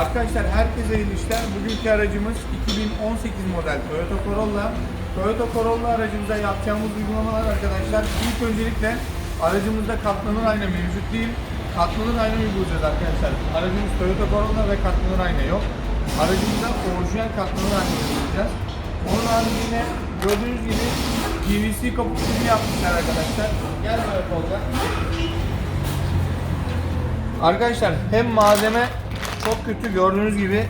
Arkadaşlar herkese iyi işler. Bugünkü aracımız 2018 model Toyota Corolla. Toyota Corolla aracımıza yapacağımız uygulamalar arkadaşlar. İlk öncelikle aracımızda katlanır ayna mevcut değil. Katlanır ayna uygulayacağız arkadaşlar. Aracımız Toyota Corolla ve katlanır ayna yok. Aracımızda orijinal katlanır ayna uygulayacağız. Onun haricinde gördüğünüz gibi PVC filmi yapmışlar arkadaşlar. Gel böyle Tolga. Arkadaşlar hem malzeme çok kötü gördüğünüz gibi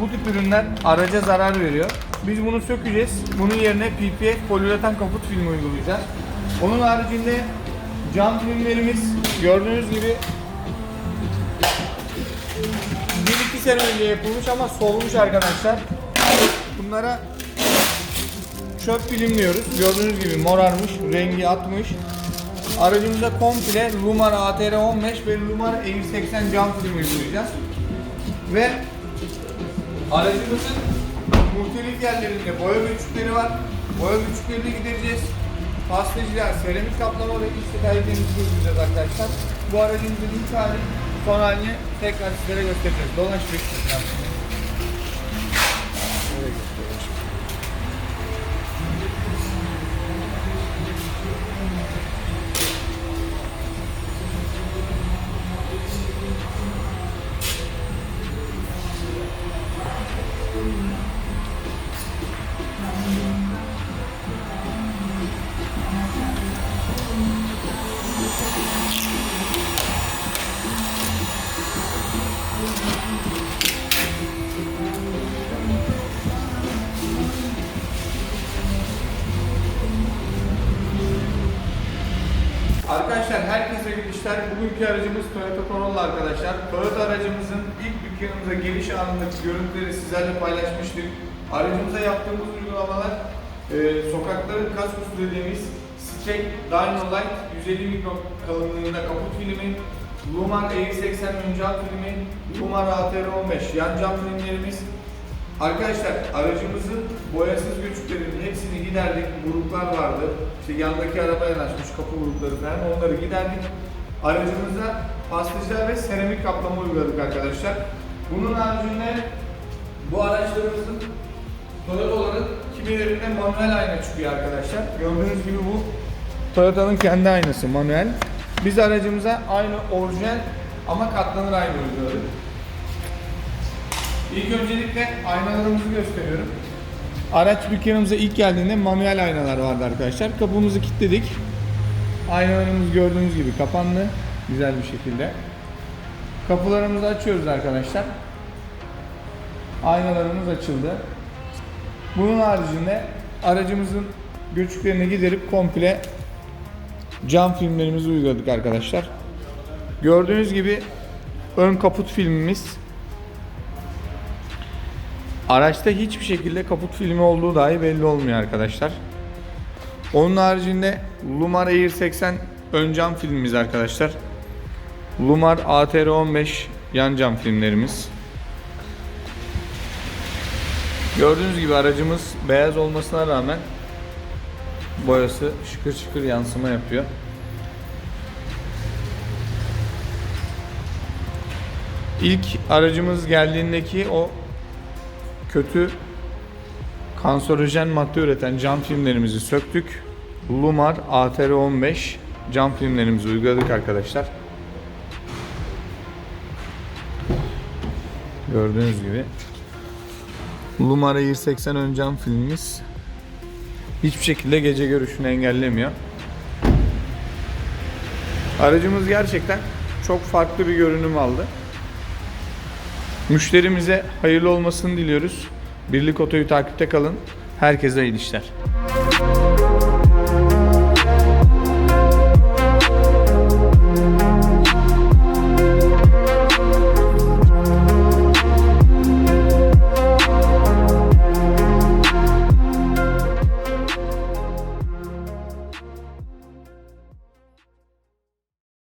bu tip ürünler araca zarar veriyor. Biz bunu sökeceğiz. Bunun yerine PPF poliüretan kaput filmi uygulayacağız. Onun haricinde cam filmlerimiz gördüğünüz gibi 1-2 sene önce yapılmış ama solmuş arkadaşlar. Bunlara çöp filmliyoruz. Gördüğünüz gibi morarmış, rengi atmış. Aracımıza komple Lumar ATR 15 ve Lumar Air 80 cam film uygulayacağız. Ve aracımızın muhtelif yerlerinde boya göçükleri var. Boya göçüklerini gidereceğiz. Pastacılar, seramik kaplama ve iç uygulayacağız arkadaşlar. Bu aracımızın ilk hali, son halini tekrar sizlere göstereceğiz. Dolaş Arkadaşlar herkese iyi işler. Bugünkü aracımız Toyota Corolla arkadaşlar. Toyota aracımızın ilk dükkanımıza geliş anındaki görüntüleri sizlerle paylaşmıştık. Aracımıza yaptığımız uygulamalar e, sokakların kaskosu dediğimiz Stek Dyno Light 150 mikron kalınlığında kaput filmi, Lumar Air 80 ön cam filmi, Lumar ATR 15 yan cam filmlerimiz, Arkadaşlar aracımızın boyasız göçüklerinin hepsini giderdik. Gruplar vardı. İşte yandaki araba yanaşmış kapı grupları falan onları giderdik. Aracımıza pastacılar ve seramik kaplama uyguladık arkadaşlar. Bunun haricinde bu araçlarımızın Toyota'ların kimilerinde manuel ayna çıkıyor arkadaşlar. Gördüğünüz gibi bu Toyota'nın kendi aynası manuel. Biz aracımıza aynı orijinal ama katlanır ayna uyguladık. İlk öncelikle aynalarımızı gösteriyorum. Araç dükkanımıza ilk geldiğinde manuel aynalar vardı arkadaşlar. Kapımızı kilitledik. Aynalarımız gördüğünüz gibi kapandı. Güzel bir şekilde. Kapılarımızı açıyoruz arkadaşlar. Aynalarımız açıldı. Bunun haricinde aracımızın göçüklerini giderip komple cam filmlerimizi uyguladık arkadaşlar. Gördüğünüz gibi ön kaput filmimiz Araçta hiçbir şekilde kaput filmi olduğu dahi belli olmuyor arkadaşlar. Onun haricinde Lumar Air 80 ön cam filmimiz arkadaşlar. Lumar ATR 15 yan cam filmlerimiz. Gördüğünüz gibi aracımız beyaz olmasına rağmen boyası şıkır şıkır yansıma yapıyor. İlk aracımız geldiğindeki o kötü kanserojen madde üreten cam filmlerimizi söktük. Lumar ATR 15 cam filmlerimizi uyguladık arkadaşlar. Gördüğünüz gibi Lumar Air 80 ön cam filmimiz hiçbir şekilde gece görüşünü engellemiyor. Aracımız gerçekten çok farklı bir görünüm aldı. Müşterimize hayırlı olmasını diliyoruz. Birlik Oto'yu takipte kalın. Herkese iyi işler.